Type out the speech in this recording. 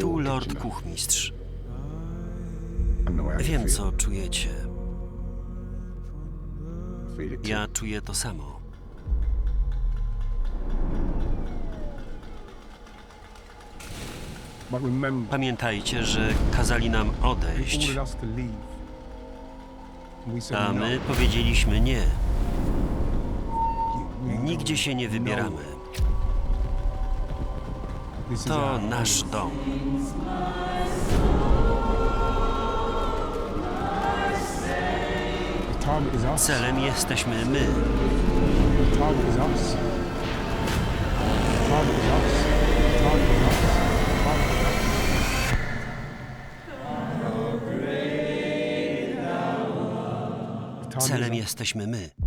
Tu Lord. Kuchmistrz. Wiem, co czujecie. Ja czuję to samo. Pamiętajcie, że kazali nam odejść, a no. my powiedzieliśmy nie. Nigdzie się nie wybieramy. To nasz dom. Celem jesteśmy my. Celem jesteśmy my.